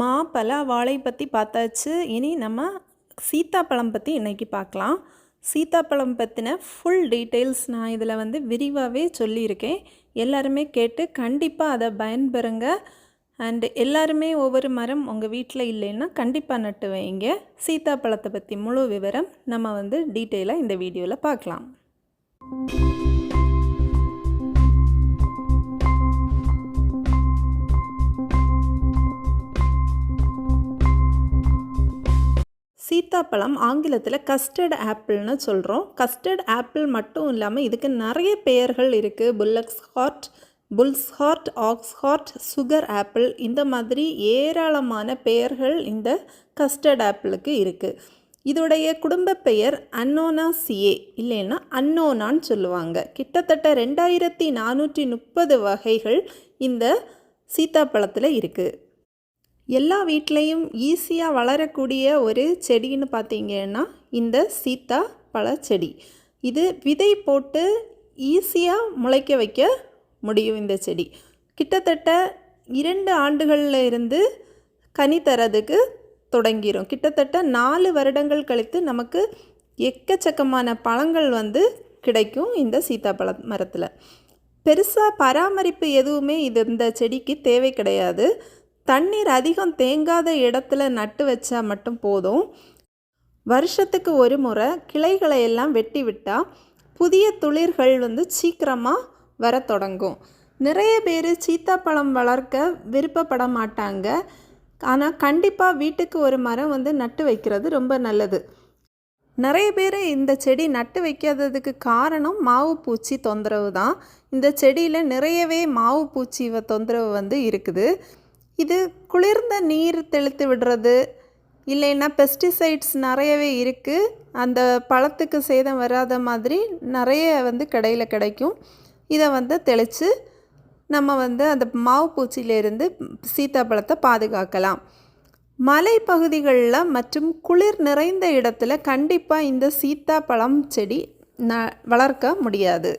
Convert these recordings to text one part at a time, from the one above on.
மா பலா வாழை பற்றி பார்த்தாச்சு. இனி நம்ம சீத்தாப்பழம் பற்றி இன்றைக்கி பார்க்கலாம். சீத்தாப்பழம் பற்றின ஃபுல் டீட்டெயில்ஸ் நான் இதில் வந்து விரிவாகவே சொல்லியிருக்கேன். எல்லாருமே கேட்டு கண்டிப்பாக அதை பயன்பெறுங்க. அண்டு எல்லாருமே ஒவ்வொரு மரம் உங்கள் வீட்டில் இல்லைன்னா கண்டிப்பாக நட்டு வைங்க. சீத்தாப்பழத்தை பற்றி முழு விவரம் நம்ம வந்து டீட்டெயிலாக இந்த வீடியோவில் பார்க்கலாம். சீத்தாப்பழம் ஆங்கிலத்தில் கஸ்டர்ட் ஆப்பிள்னு சொல்கிறோம் கஸ்டர்ட் ஆப்பிள் மட்டும் இல்லாமல் இதுக்கு நிறைய பெயர்கள் இருக்குது bullocks heart bulls heart ox heart sugar apple இந்த மாதிரி ஏராளமான பெயர்கள் இந்த கஸ்டர்ட் ஆப்பிளுக்கு இருக்குது இதோடைய குடும்ப பெயர் அன்னோனா சிஏ இல்லைன்னா அன்னோனான்னு சொல்லுவாங்க. கிட்டத்தட்ட ரெண்டாயிரத்தி நானூற்றி முப்பது வகைகள் இந்த சீத்தாப்பழத்தில் இருக்குது எல்லா வீட்லேயும் ஈஸியாக வளரக்கூடிய ஒரு செடின்னு பார்த்தீங்கன்னா இந்த சீத்தா பழ செடி. இது விதை போட்டு ஈஸியாக முளைக்க வைக்க முடியும் இந்த செடி. கிட்டத்தட்ட இரண்டு ஆண்டுகளில் இருந்து கனி தரதுக்கு தொடங்கிடும் கிட்டத்தட்ட நாலு வருடங்கள் கழித்து நமக்கு எக்கச்சக்கமான பழங்கள் வந்து கிடைக்கும் இந்த சீத்தாப்பழ மரத்தில். பெருசாக பராமரிப்பு எதுவுமே இது இந்த செடிக்கு தேவை கிடையாது. தண்ணீர் அதிகம் தேங்காத இடத்துல நட்டு வச்சா மட்டும் போதும். வருஷத்துக்கு ஒரு முறை கிளைகளை எல்லாம் வெட்டி விட்டால் புதிய துளிர்கள் வந்து சீக்கிரமாக வர தொடங்கும். நிறைய பேர் சீத்தாப்பழம் வளர்க்க விருப்பப்பட மாட்டாங்க. ஆனால் கண்டிப்பாக வீட்டுக்கு ஒரு மரம் வந்து நட்டு வைக்கிறது ரொம்ப நல்லது. நிறைய பேர் இந்த செடி நட்டு வைக்காததுக்கு காரணம் மாவு பூச்சி தொந்தரவு தான். இந்த செடியில் நிறையவே மாவு பூச்சி தொந்தரவு வந்து இருக்குது. இது குளிர்ந்த நீர் தெளித்து விடுறது. இல்லைன்னா பெஸ்டிசைட்ஸ் நிறையவே இருக்குது அந்த பழத்துக்கு சேதம் வராத மாதிரி நிறைய வந்து கடையில் கிடைக்கும். இதை வந்து தெளித்து நம்ம வந்து அந்த மாவு பூச்சியிலேருந்து சீத்தாப்பழத்தை பாதுகாக்கலாம். மலைப்பகுதிகளில் மற்றும் குளிர் நிறைந்த இடத்துல கண்டிப்பாக இந்த சீத்தாப்பழம் செடி ந வளர்க்க முடியாது.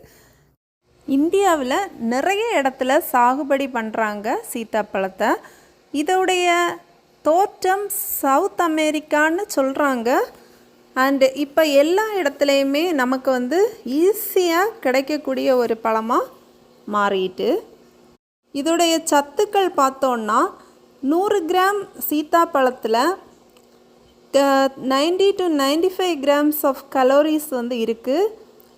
இந்தியாவில் நிறைய இடத்துல சாகுபடி பண்ணுறாங்க சீத்தாப்பழத்தை இதோடைய தோற்றம் சவுத் அமெரிக்கான்னு சொல்கிறாங்க அண்டு இப்போ எல்லா இடத்துலையுமே நமக்கு வந்து ஈஸியாக கிடைக்கக்கூடிய ஒரு பழமாக மாறிட்டு. இதோடைய சத்துக்கள் பார்த்தோன்னா நூறு gram சீத்தாப்பழத்தில் ninety to ninety five grams of calories வந்து இருக்குது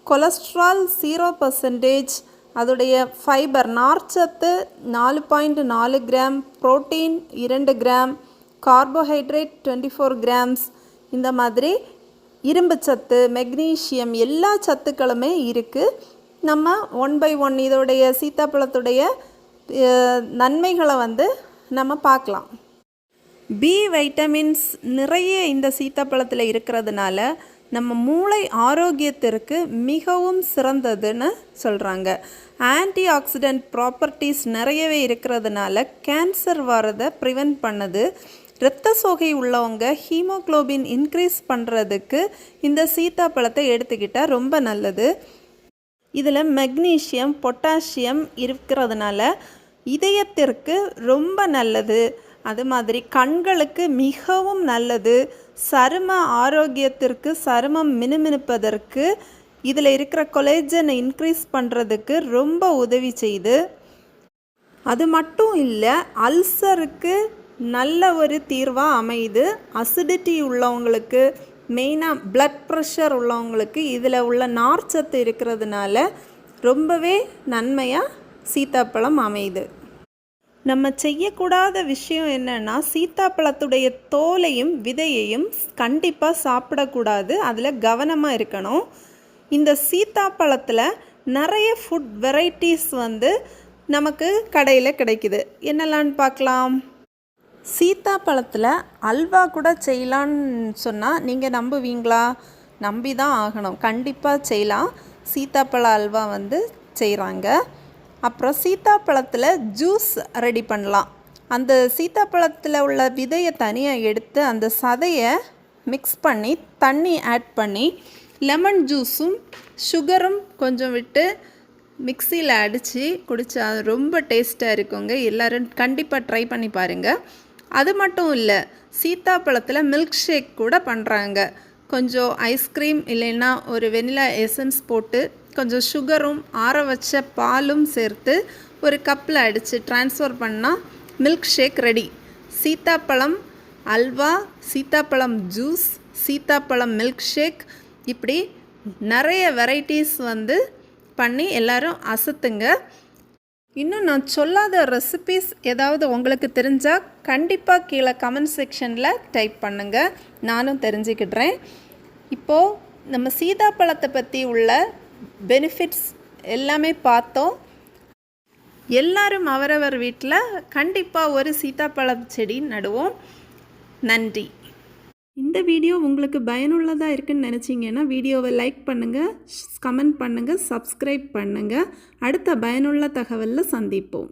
கொலஸ்ட்ரால் ஜீரோ பர்சன்டேஜ் அதோடைய ஃபைபர் நார்ச்சத்து நாலு பாயிண்ட் நாலு கிராம் ப்ரோட்டீன் இரண்டு gram carbohydrate twenty four grams இந்த மாதிரி இரும்பு சத்து மெக்னீஷியம் எல்லா சத்துக்களுமே இருக்குது நம்ம ஒன் பை ஒன் இதோடைய சீத்தாப்பழத்துடைய நன்மைகளை வந்து நம்ம பார்க்கலாம். பி வைட்டமின்ஸ் நிறைய இந்த சீத்தாப்பழத்தில் இருக்கிறதுனால நம்ம மூளை ஆரோக்கியத்திற்கு மிகவும் சிறந்ததுன்னு சொல்கிறாங்க ஆன்டி ஆக்சிடென்ட் ப்ராப்பர்ட்டிஸ் நிறையவே இருக்கிறதுனால கேன்சர் வரதை ப்ரிவெண்ட் பண்ணுது. இரத்த சோகை உள்ளவங்க ஹீமோக்ளோபின் இன்க்ரீஸ் பண்ணுறதுக்கு இந்த சீத்தாப்பழத்தை எடுத்துக்கிட்டால் ரொம்ப நல்லது. இதில் மெக்னீஷியம் பொட்டாசியம் இருக்கிறதுனால இதயத்திற்கு ரொம்ப நல்லது. அது மாதிரி கண்களுக்கு மிகவும் நல்லது. சரும ஆரோக்கியத்திற்கு சருமம் மினுமினுப்பதற்கு இதில் இருக்கிற கொலேஜனை இன்க்ரீஸ் பண்ணுறதுக்கு ரொம்ப உதவி செய்யுது அது மட்டும் இல்லை அல்சருக்கு நல்ல ஒரு தீர்வாக அமையுது. அசிடிட்டி உள்ளவங்களுக்கு மெயினாக பிளட் ப்ரெஷர் உள்ளவங்களுக்கு இதில் உள்ள நார்ச்சத்து இருக்கிறதுனால ரொம்பவே நன்மையாக சீத்தாப்பழம் அமையுது. நம்ம செய்யக்கூடாத விஷயம் என்னென்னா சீத்தாப்பழத்துடைய தோலையும் விதையையும் கண்டிப்பாக சாப்பிடக்கூடாது. அதில் கவனமாக இருக்கணும். இந்த சீத்தாப்பழத்தில் நிறைய ஃபுட் வெரைட்டிஸ் வந்து நமக்கு கடையில் கிடைக்குது. என்னெல்லான்னு பார்க்கலாம். சீத்தாப்பழத்தில் அல்வா கூட செய்யலான்னு சொன்னால் நீங்கள் நம்புவீங்களா? நம்பி தான் ஆகணும். கண்டிப்பாக செய்யலாம். சீத்தாப்பழ அல்வா வந்து செய்கிறாங்க அப்புறம் சீத்தாப்பழத்தில் ஜூஸ் ரெடி பண்ணலாம். அந்த சீத்தாப்பழத்தில் உள்ள விதையை தனியாக எடுத்து அந்த சதையை மிக்ஸ் பண்ணி தண்ணி ஆட் பண்ணி லெமன் ஜூஸும் சுகரும் கொஞ்சம் விட்டு மிக்சியில் அடித்து குடித்தா ரொம்ப டேஸ்ட்டாக இருக்குங்க. எல்லோரும் கண்டிப்பாக ட்ரை பண்ணி பாருங்கள் அது மட்டும் இல்லை சீத்தாப்பழத்தில் மில்க் ஷேக் கூட பண்ணுறாங்க கொஞ்சம் ஐஸ்கிரீம் இல்லைன்னா ஒரு வெனிலா எசன்ஸ் போட்டு கொஞ்சம் சுகரும் ஆற வச்ச பாலும் சேர்த்து ஒரு கப்பில் அடித்து ட்ரான்ஸ்ஃபர் பண்ணால் மில்க் ஷேக் ரெடி சீத்தாப்பழம் அல்வா சீத்தாப்பழம் ஜூஸ் சீத்தாப்பழம் மில்க் ஷேக் இப்படி நிறைய வெரைட்டிஸ் வந்து பண்ணி எல்லோரும் அசத்துங்க. இன்னும் நான் சொல்லாத ரெசிபீஸ் ஏதாவது உங்களுக்கு தெரிஞ்சால் கண்டிப்பாக கீழே கமெண்ட் செக்ஷனில் டைப் பண்ணுங்கள் நானும் தெரிஞ்சுக்கிடுறேன். இப்போது நம்ம சீதாப்பழத்தை பற்றி உள்ள பெனிஃபிட்ஸ் எல்லாமே பார்த்தோம். எல்லாரும் அவரவர் வீட்டில் கண்டிப்பாக ஒரு சீதாப்பழம் செடி நடுவோம். நன்றி. இந்த வீடியோ உங்களுக்கு பயனுள்ளதாக இருக்குன்னு நினச்சிங்கன்னா வீடியோவை லைக் பண்ணுங்கள் கமெண்ட் பண்ணுங்கள் சப்ஸ்கிரைப் பண்ணுங்கள் அடுத்த பயனுள்ள தகவலில் சந்திப்போம்.